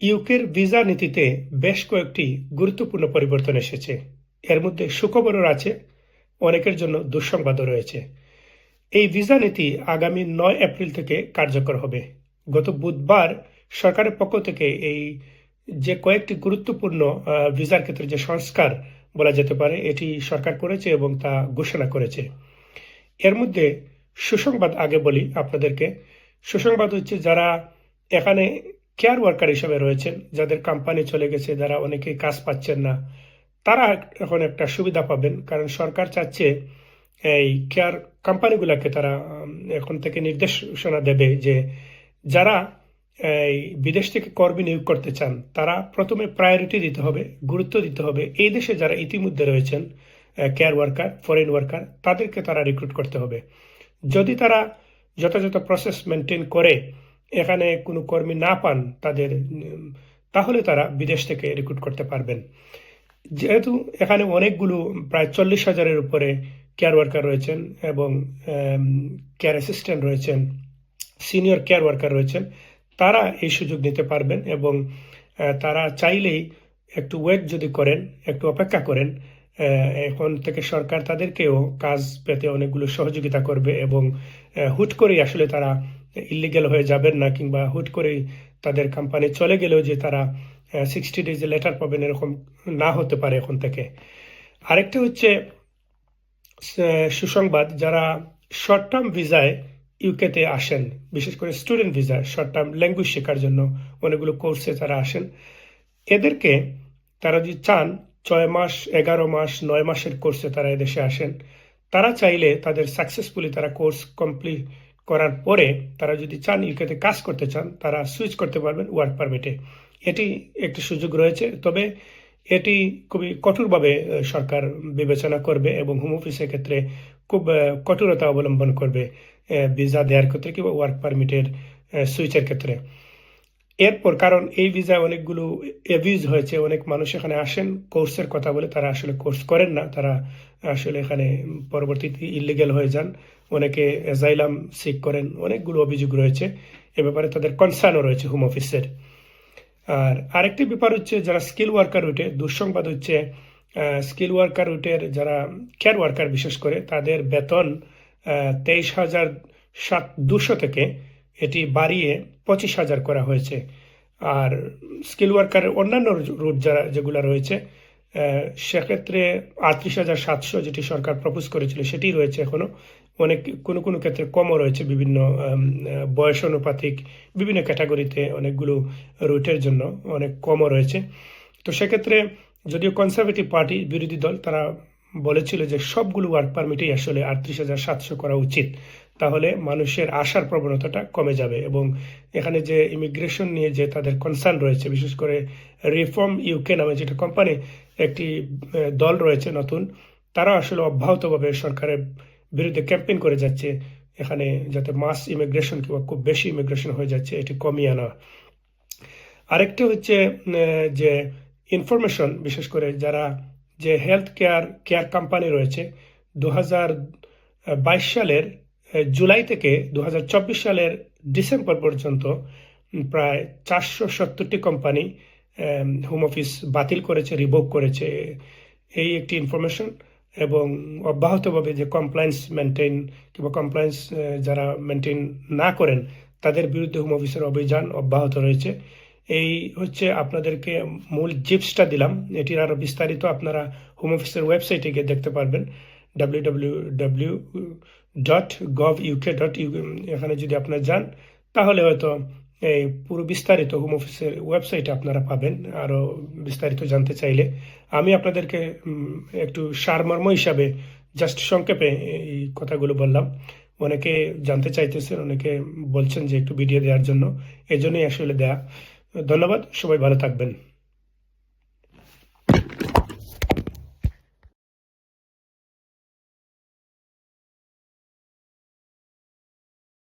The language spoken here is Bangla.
ইউকের ভিসা নীতিতে বেশ কয়েকটি গুরুত্বপূর্ণ পরিবর্তন এসেছে। এর মধ্যে সুখবরও আছে, অনেকের জন্য দুঃসংবাদও রয়েছে। এই ভিসা নীতি আগামী নয় এপ্রিল থেকে কার্যকর হবে। গত বুধবার সরকারের পক্ষ থেকে এই যে কয়েকটি গুরুত্বপূর্ণ ভিসার ক্ষেত্রে যে সংস্কার বলা যেতে পারে, এটি সরকার করেছে এবং তা ঘোষণা করেছে। এর মধ্যে সুসংবাদ আগে বলি আপনাদেরকে। সুসংবাদ হচ্ছে যারা এখানে কেয়ার ওয়ার্কার হিসেবে রয়েছেন, যাদের কোম্পানি চলে গেছে, যারা অনেকেই কাজ পাচ্ছেন না, তারা এখন একটা সুবিধা পাবেন। কারণ সরকার চাচ্ছে এই কেয়ার কোম্পানিগুলোকে তারা এখন থেকে নির্দেশনা দেবে যে যারা এই বিদেশ থেকে কর্মী নিয়োগ করতে চান, তারা প্রথমে প্রায়োরিটি দিতে হবে, গুরুত্ব দিতে হবে। এই দেশে যারা ইতিমধ্যে রয়েছেন কেয়ার ওয়ার্কার ফরেন ওয়ার্কার তাদেরকে তারা রিক্রুট করতে হবে। যদি তারা যথাযথ প্রসেস মেনটেন করে এখানে কোনো কর্মী না পান তাদের তাহলে তারা বিদেশ থেকে রিক্রুট করতে পারবেন। যেহেতু এখানে অনেকগুলো, প্রায় চল্লিশ হাজারের উপরে কেয়ার ওয়ার্কার রয়েছেন এবং কেয়ার অ্যাসিস্ট্যান্ট রয়েছেন সিনিয়র কেয়ার ওয়ার্কার রয়েছেন, তারা এই সুযোগ নিতে পারবেন এবং তারা চাইলেই একটু ওয়েট যদি করেন, একটু অপেক্ষা করেন এখন থেকে সরকার তাদেরকেও কাজ পেতে অনেকগুলো সহযোগিতা করবে এবং হুট করেই আসলে তারা ইলিগেল হয়ে যাবেন না কিংবা হুট করেই তাদের কোম্পানি চলে গেলেও যে তারা সিক্সটি ডেজে লেটার পাবেন এরকম না হতে পারে এখন থেকে। আরেকটা হচ্ছে সুসংবাদ, যারা শর্ট টার্ম ভিসায় ইউকেতে আসেন, বিশেষ করে student visa short term language শেখার জন্য অনেকগুলো কোর্সে তারা আসেন, এদেরকে তারা যদি চান ছয় মাস, এগারো মাস, নয় মাসের কোর্সে তারা এদেশে আসেন। তারা চাইলে তাদের সাকসেসফুলি তারা কোর্স কমপ্লিট করার পরে তারা যদি চান ইউকেতে কাজ করতে চান, তারা সুইচ করতে পারবেন ওয়ার্ক পারমিটে এটি একটি সুযোগ রয়েছে, তবে এটি খুবই কঠোরভাবে সরকার বিবেচনা করবে এবং হোম অফিসের ক্ষেত্রে খুব কঠোরতা অবলম্বন করবে ভিসা দেওয়ার ক্ষেত্রে কিংবা ওয়ার্ক পারমিটের সুইচের ক্ষেত্রে। এরপর, কারণ এই ভিসায় অনেকগুলো এভিউজ হয়েছে, অনেক মানুষ এখানে আসেন কোর্সের কথা বলে তারা আসলে কোর্স করেন না, তারা আসলে এখানে পরবর্তীতে ইলিগেল হয়ে যান। অনেকে অ্যাজাইলাম সিক করেন, অনেকগুলো অভিযোগ রয়েছে, এ ব্যাপারে তাদের কনসার্নও রয়েছে হোম অফিসের আর আরেকটি ব্যাপার হচ্ছে, যারা স্কিল ওয়ার্কার রুটে দুঃসংবাদ হচ্ছে স্কিল ওয়ার্কার রুটের যারা কেয়ার ওয়ার্কার বিশেষ করে, তাদের বেতন তেইশ হাজার সাত দুশো থেকে এটি বাড়িয়ে পঁচিশ হাজার করা হয়েছে। আর স্কিল ওয়ার্কারের অন্যান্য রুট যারা, যেগুলো রয়েছে সেক্ষেত্রে আটত্রিশ হাজার সাতশো যেটি সরকার প্রপোজ করেছিল সেটি রয়েছে এখনও। অনেক, কোনো কোনো ক্ষেত্রে কমও রয়েছে বিভিন্ন বয়স অনুপাতিক বিভিন্ন ক্যাটাগরিতে অনেকগুলো রুটের জন্য অনেক কমও রয়েছে। তো সেক্ষেত্রে যদিও কনসারভেটিভ পার্টি বিরোধী দল, তারা বলেছিল যে সবগুলো ওয়ার্ক পারমিটেই আসলে আটত্রিশ হাজার সাতশো করা উচিত। তাহলে মানুষের আসার প্রবণতাটা কমে যাবে এবং এখানে যে ইমিগ্রেশন নিয়ে যে তাদের কনসার্ন রয়েছে, বিশেষ করে রিফর্ম ইউকে নামে যেটা কোম্পানি একটি দল রয়েছে নতুন, তারা আসলে অব্যাহতভাবে সরকারের বিরুদ্ধে ক্যাম্পেইন করে যাচ্ছে এখানে যাতে মাস ইমিগ্রেশন কিংবা খুব বেশি ইমিগ্রেশন হয়ে যাচ্ছে, এটি কমিয়ে আনা। আরেকটি হচ্ছে যে ইনফরমেশন বিশেষ করে যারা যে হেলথ কেয়ার কেয়ার কোম্পানি রয়েছে দু সালের জুলাই থেকে দু হাজার চব্বিশ সালের ডিসেম্বর পর্যন্ত প্রায় চারশো সত্তরটি কোম্পানি হোম অফিস বাতিল করেছে রিভোক করেছে। এই একটি ইনফরমেশন এবং অব্যাহতভাবে যে কমপ্লায়েন্স মেনটেন কিংবা কমপ্লায়েন্স যারা মেনটেন না করেন, তাদের বিরুদ্ধে হোম অফিসের অভিযান অব্যাহত রয়েছে। এই হচ্ছে আপনাদেরকে মূল জিপসটা দিলাম। এটির আরও বিস্তারিত আপনারা হোম অফিসের ওয়েবসাইটে গিয়ে দেখতে পারবেন। ডাব্লিউ ডট গভ ডট এখানে যদি আপনারা যান, তাহলে হয়তো এই পুরো বিস্তারিত হোম অফিসের ওয়েবসাইটে আপনারা পাবেন আরও বিস্তারিত জানতে চাইলে। আমি আপনাদেরকে একটু সারমর্ম হিসাবে জাস্ট সংক্ষেপে এই কথাগুলো বললাম। অনেকে জানতে চাইতেছেন, অনেকে বলছেন যে একটু ভিডিও দেওয়ার জন্য এই জন্যই আসলে দেয়া। ধন্যবাদ, সবাই ভালো থাকবেন।